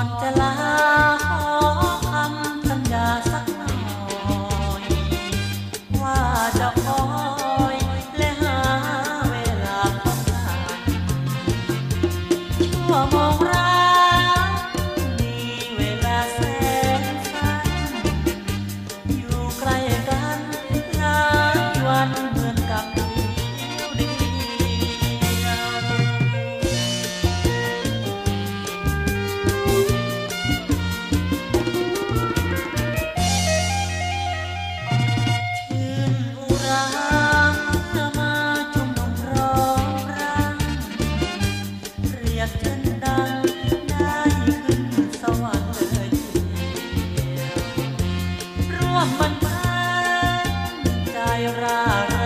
อนจะลา มันมันใจรา